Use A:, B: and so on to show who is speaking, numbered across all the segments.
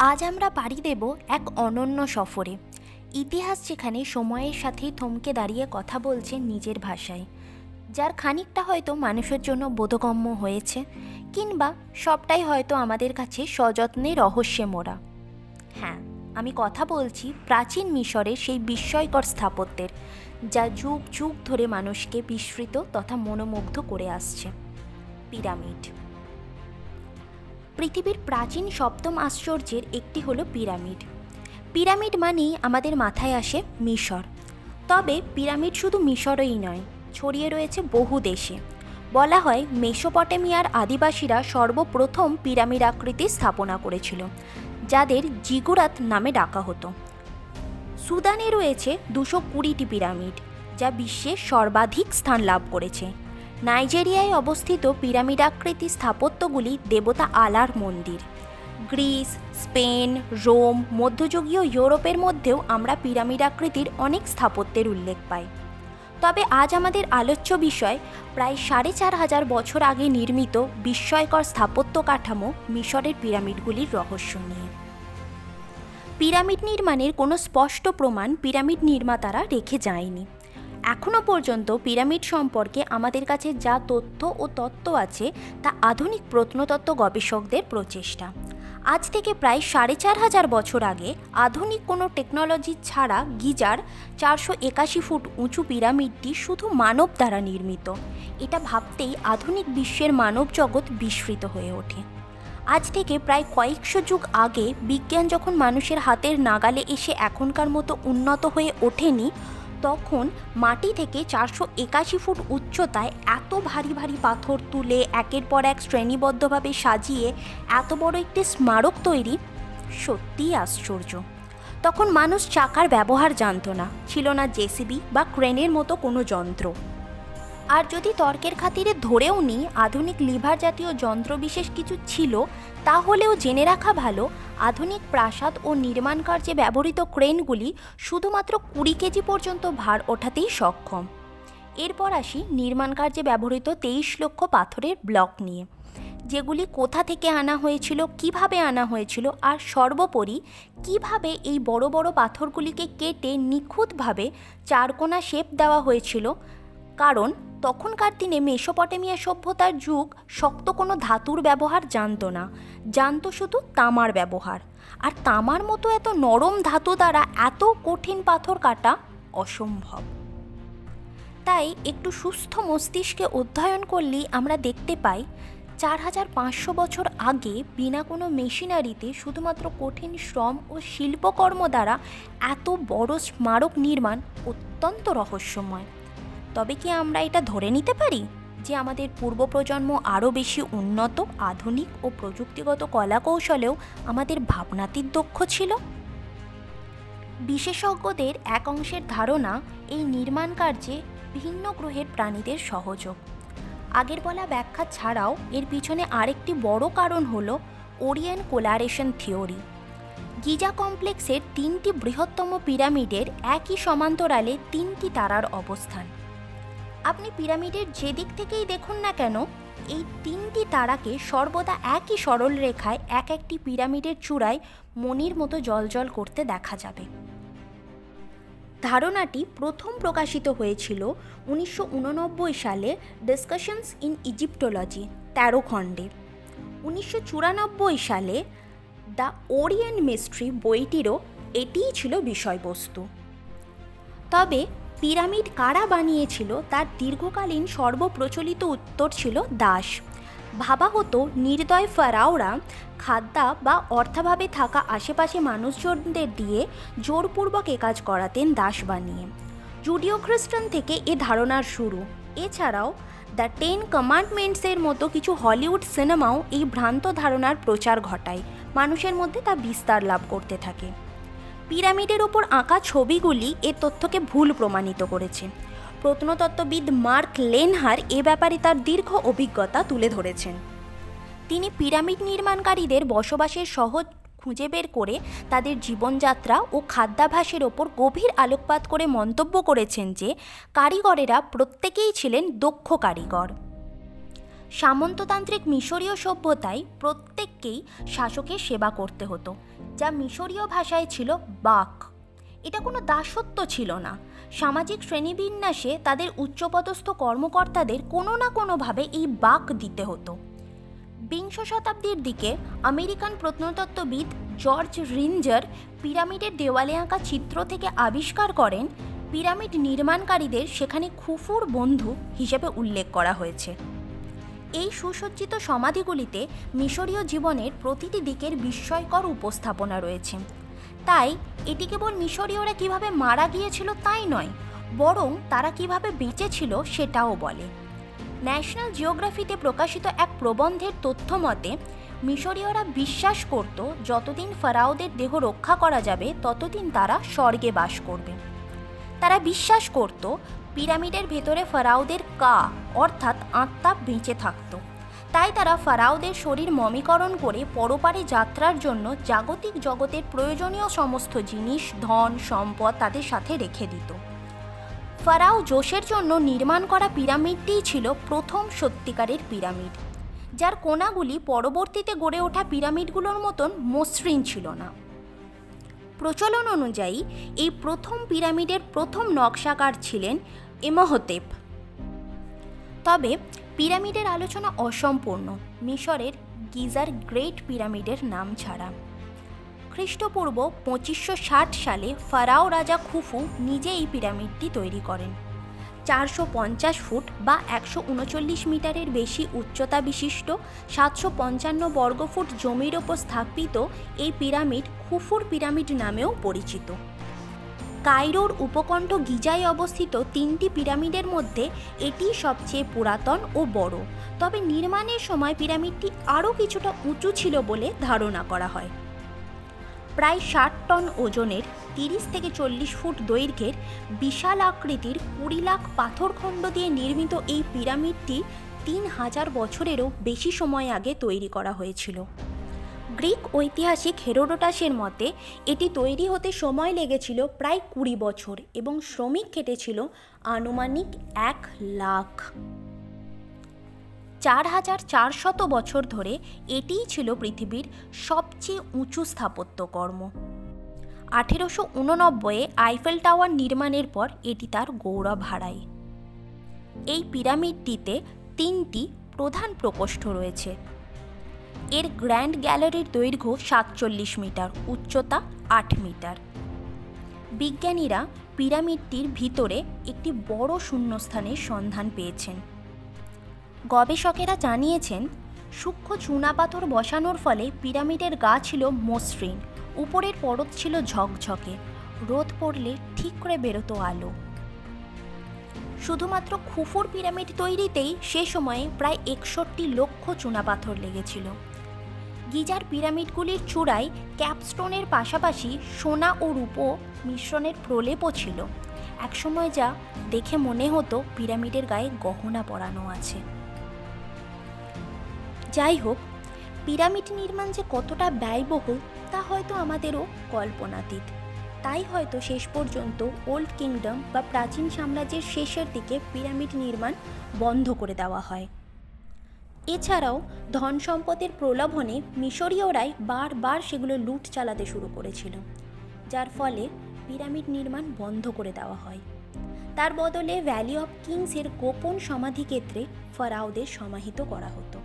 A: আজ আমরা পাড়ি দেব এক অনন্য সফরে। ইতিহাস যেখানে সময়ের সাথে থমকে দাঁড়িয়ে কথা বলছে নিজের ভাষায়। যার খানিকটা হয়তো মানুষের জন্য বোধগম্য হয়েছে, কিংবা সবটাই হয়তো আমাদের কাছে সযত্নে রহস্যে মোড়া। হ্যাঁ আমি কথা বলছি প্রাচীন মিশরের সেই বিস্ময়কর স্থাপত্যের, যা যুগ যুগ ধরে মানুষকে বিস্মৃত তথা মনোমুগ্ধ করে আসছে। পিরামিড। পৃথিবীর প্রাচীন সপ্তম আশ্চর্যের একটি হলো পিরামিড। পিরামিড মানেই আমাদের মাথায় আসে মিশর। তবে পিরামিড শুধু মিশরই নয়, ছড়িয়ে রয়েছে বহু দেশে। বলা হয় মেসোপটেমিয়ার আদিবাসীরা সর্বপ্রথম পিরামিড আকৃতি স্থাপনা করেছিল, যাদের জিগুরাত নামে ডাকা হতো। সুদানে রয়েছে দুশো কুড়িটি পিরামিড, যা বিশ্বে সর্বাধিক স্থান লাভ করেছে। নাইজেরিয়ায় অবস্থিত পিরামিড আকৃতি স্থাপত্যগুলি দেবতা আলার মন্দির। গ্রিস, স্পেন, রোম, মধ্যযুগীয় ইউরোপের মধ্যেও আমরা পিরামিড আকৃতির অনেক স্থাপত্যের উল্লেখ পাই। তবে আজ আমাদের আলোচ্য বিষয়, প্রায় সাড়ে চার হাজার বছর আগে নির্মিত বিস্ময়কর স্থাপত্য কাঠামো মিশরের পিরামিডগুলির রহস্য নিয়ে। পিরামিড নির্মাণের কোনো স্পষ্ট প্রমাণ পিরামিড নির্মাতারা রেখে যায়নি। এখনও পর্যন্ত পিরামিড সম্পর্কে আমাদের কাছে যা তথ্য ও তত্ত্ব আছে তা আধুনিক প্রত্নতত্ত্ব গবেষকদের প্রচেষ্টা। আজ থেকে প্রায় সাড়ে চার হাজার বছর আগে আধুনিক কোনো টেকনোলজি ছাড়া গিজার চারশো একাশি ফুট উঁচু পিরামিডটি শুধু মানব দ্বারা নির্মিত। এটা ভাবতেই আধুনিক বিশ্বের মানব জগৎ বিস্মৃত হয়ে ওঠে। আজ থেকে প্রায় কয়েকশো যুগ আগে বিজ্ঞান যখন মানুষের হাতের নাগালে এসে এখনকার মতো উন্নত হয়ে ওঠেনি তখন মাটি থেকে চারশো একাশি ফুট উচ্চতায় এত ভারী ভারী পাথর তুলে একের পর এক শ্রেণীবদ্ধভাবে সাজিয়ে এত বড় একটি স্মারক তৈরি, সত্যিই আশ্চর্য। তখন মানুষ চাকার ব্যবহার জানত না। ছিল না জেসিবি বা ক্রেনের মতো কোনো যন্ত্র। আর যদি তর্কের খাতিরে ধরেও নিই, আধুনিক লিভার জাতীয় যন্ত্র বিশেষ কিছু ছিল, তাহলেও জেনে রাখা ভালো, আধুনিক প্রাসাদ ও নির্মাণ কার্যে ব্যবহৃত ক্রেনগুলি শুধুমাত্র কুড়ি কেজি পর্যন্ত ভার ওঠাতেই সক্ষম। এরপর আসি নির্মাণ কার্যে ব্যবহৃত তেইশ লক্ষ পাথরের ব্লক নিয়ে। যেগুলি কোথা থেকে আনা হয়েছিল, কীভাবে আনা হয়েছিল, আর সর্বোপরি কীভাবে এই বড় বড় পাথরগুলিকে কেটে নিখুঁতভাবে চারকোনা শেপ দেওয়া হয়েছিল, কারণ তখনকার দিনে মেসোপটেমিয়া সভ্যতার যুগ শক্ত কোনো ধাতুর ব্যবহার জানতো না। জানত শুধু তামার ব্যবহার। আর তামার মতো এত নরম ধাতু দ্বারা এত কঠিন পাথর কাটা অসম্ভব। তাই একটু সুস্থ মস্তিষ্কে অধ্যয়ন করলেই আমরা দেখতে পাই, চার হাজার পাঁচশো বছর আগে বিনা কোনো মেশিনারিতে শুধুমাত্র কঠিন শ্রম ও শিল্পকর্ম দ্বারা এত বড় স্মারক নির্মাণ অত্যন্ত রহস্যময়। তবে কি আমরা এটা ধরে নিতে পারি যে আমাদের পূর্ব প্রজন্ম আরও বেশি উন্নত, আধুনিক ও প্রযুক্তিগত কলাকৌশলেও আমাদের ভাবনাতীত দক্ষ ছিল? বিশেষজ্ঞদের এক অংশের ধারণা এই নির্মাণ কার্যে ভিন্ন গ্রহের প্রাণীদের সহযোগ। আগের বলা ব্যাখ্যা ছাড়াও এর পিছনে আরেকটি বড় কারণ হল ওরিয়ান কোলারেশন থিওরি। গিজা কমপ্লেক্সের তিনটি বৃহত্তম পিরামিডের একই সমান্তরালে তিনটি তারার অবস্থান। আপনি পিরামিডের যে দিক থেকেই দেখুন না কেন, এই তিনটি তারাকে সর্বদা একই সরল রেখায় এক একটি পিরামিডের চূড়ায় মনির মতো জলজল করতে দেখা যাবে। ধারণাটি প্রথম প্রকাশিত হয়েছিল উনিশশো উননব্বই সালে ডিসকাশনস ইন ইজিপ্টোলজি তেরো খণ্ডে। উনিশশো চুরানব্বই সালে দ্য ওরিয়েন্ট মিস্ট্রি বইটিরও এটিই ছিল বিষয়বস্তু। তবে পিরামিড কারা বানিয়েছিল তার দীর্ঘকালীন সর্বপ্রচলিত উত্তর ছিল দাস। ভাবা হতো নির্দয় ফারাওরা খাদ্যা বা অর্থাভাবে থাকা আশেপাশে মানুষজনদের দিয়ে জোরপূর্বক এ কাজ করাতেন দাস বানিয়ে। জুডিও খ্রিস্টান থেকে এ ধারণার শুরু। এছাড়াও, দ্য টেন কমান্ডমেন্টসের মতো কিছু হলিউড সিনেমাও এই ভ্রান্ত ধারণার প্রচার ঘটায়। মানুষের মধ্যে তা বিস্তার লাভ করতে থাকে। পিরামিডের ওপর আঁকা ছবিগুলি এ তথ্যকে ভুল প্রমাণিত করেছে। প্রত্নতত্ত্ববিদ মার্ক লেনহার এ ব্যাপারে তার দীর্ঘ অভিজ্ঞতা তুলে ধরেছেন। তিনি পিরামিড নির্মাণকারীদের বসবাসের সহজ খুঁজে বের করে তাদের জীবনযাত্রা ও খাদ্যাভাসের ওপর গভীর আলোকপাত করে মন্তব্য করেছেন যে, কারিগরেরা প্রত্যেকেই ছিলেন দক্ষ কারিগর। সামন্ততান্ত্রিক মিশরীয় সভ্যতায় প্রত্যেককেই শাসকের সেবা করতে হতো। যা মিশরীয় ভাষায় ছিল বাক। এটা কোনো দাসত্ব ছিল না। সামাজিক শ্রেণীবিন্যাসে তাদের উচ্চপদস্থ কর্মকর্তাদের কোনো না কোনোভাবে এই বাক দিতে হতো। বিংশ শতাব্দীর দিকে আমেরিকান প্রত্নতত্ত্ববিদ জর্জ রিঞ্জার পিরামিডের দেওয়ালে আঁকা চিত্র থেকে আবিষ্কার করেন, পিরামিড নির্মাণকারীদের সেখানে খুফুর বন্ধু হিসেবে উল্লেখ করা হয়েছে। এই সুসজ্জিত সমাধিগুলিতে মিশরীয় জীবনের প্রতিটি দিকের বিস্ময়কর উপস্থাপনা রয়েছে। তাই, এটি কেবল মিশরীয়রা কীভাবে মারা গিয়েছিল তাই নয়, বরং তারা কীভাবে বেঁচেছিল সেটাও বলে। ন্যাশনাল জিওগ্রাফিতে প্রকাশিত এক প্রবন্ধের তথ্য মতে, মিশরীয়রা বিশ্বাস করত, যতদিন ফারাওদের দেহ রক্ষা করা যাবে, ততদিন তারা স্বর্গে বাস করবে। তারা বিশ্বাস করত পিরামিডের ভেতরে ফারাওদের কা, অর্থাৎ আত্মা বেঁচে থাকত। তাই তারা ফারাওদের শরীর মমিকরণ করে পরপারে যাত্রার জন্য জাগতিক জগতের প্রয়োজনীয় সমস্ত জিনিস, ধন, সম্পদ তাদের সাথে রেখে দিত। ফারাও জোশের জন্য নির্মাণ করা পিরামিডটিই ছিল প্রথম সত্যিকারের পিরামিড। যার কোনাগুলি পরবর্তীতে গড়ে ওঠা পিরামিডগুলোর মতন মসৃণ ছিল না। প্রচলন অনুযায়ী, এই প্রথম পিরামিডের প্রথম নকশাকার ছিলেন এমহতেপ তবে পিরামিডের আলোচনা অসম্পূর্ণ, মিশরের গিজার গ্রেট পিরামিডের নাম ছাড়া। খ্রিস্টপূর্ব পঁচিশশো ষাট সালে ফারাও রাজা খুফু নিজে এই পিরামিডটি তৈরি করেন। চারশো পঞ্চাশ ফুট বা একশো উনচল্লিশ মিটারের বেশি উচ্চতা বিশিষ্ট, সাতশো পঞ্চান্ন বর্গফুট জমির ওপর স্থাপিত এই পিরামিড খুফুর পিরামিড নামেও পরিচিত। কায়রোর উপকণ্ঠ গিজায় অবস্থিত তিনটি পিরামিডের মধ্যে এটি সবচেয়ে পুরাতন ও বড়। তবে নির্মাণের সময় পিরামিডটি আরও কিছুটা উঁচু ছিল বলে ধারণা করা হয়। প্রায় ষাট টন ওজনের তিরিশ থেকে চল্লিশ ফুট দৈর্ঘ্যের বিশাল আকৃতির কুড়ি লাখ পাথরখণ্ড দিয়ে নির্মিত এই পিরামিডটি তিন হাজার বছরেরও বেশি সময় আগে তৈরি করা হয়েছিল। গ্রিক ঐতিহাসিক হেরোডোটাসের মতে, এটি তৈরি হতে সময় লেগেছিল প্রায় কুড়ি বছর এবং শ্রমিক খেটেছিল আনুমানিক এক লাখ। চার হাজার চারশত বছর ধরে এটিই ছিল পৃথিবীর সবচেয়ে উঁচু স্থাপত্যকর্ম আঠেরোশো উননব্বইয়ে আইফেল টাওয়ার নির্মাণের পর এটি তার গৌরব হারায়। এই পিরামিডটিতে তিনটি প্রধান প্রকোষ্ঠ রয়েছে। এর গ্র্যান্ড গ্যালারির দৈর্ঘ্য সাতচল্লিশ মিটার, উচ্চতা আট মিটার। বিজ্ঞানীরা পিরামিডটির ভিতরে একটি বড় শূন্যস্থানের সন্ধান পেয়েছেন। গবেষকেরা জানিয়েছেন, সূক্ষ্ম চুনাপাথর বসানোর ফলে পিরামিডের গা ছিল মসৃণ, উপরের পরত ছিল ঝকঝকে, রোদ পড়লে ঠিক করে বেরোতো আলো। শুধুমাত্র খুফুর পিরামিড তৈরিতেই সে সময়ে প্রায় একষট্টি লক্ষ চুনাপাথর লেগেছিল। গিজার পিরামিডগুলির চূড়ায় ক্যাপস্টোনের পাশাপাশি সোনা ও রূপো মিশ্রণের প্রলেপও ছিল। একসময় যা দেখে মনে হতো পিরামিডের গায়ে গহনা পরানো আছে। যাই হোক, পিরামিড নির্মাণ যে কতটা ব্যয়বহুল তা হয়তো আমাদেরও কল্পনাতীত। তাই হয়তো শেষ পর্যন্ত ওল্ড কিংডম বা প্রাচীন সাম্রাজ্যের শেষের দিকে পিরামিড নির্মাণ বন্ধ করে দেওয়া হয়। এছাড়াও ধন সম্পদের প্রলোভনে মিশরীয়রাই বারবার সেগুলো লুট চালাতে শুরু করেছিল, যার ফলে পিরামিড নির্মাণ বন্ধ করে দেওয়া হয়। তার বদলে ভ্যালি অফ কিংসের গোপন সমাধিক্ষেত্রে ফরাওদের সমাহিত করা হতো।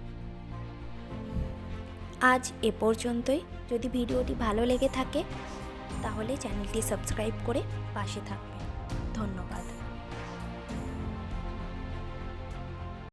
A: আজ এ পর্যন্তই। যদি ভিডিওটি ভালো লেগে থাকে, তাহলে চ্যানেলটি সাবস্ক্রাইব করে পাশে থাকবেন। ধন্যবাদ।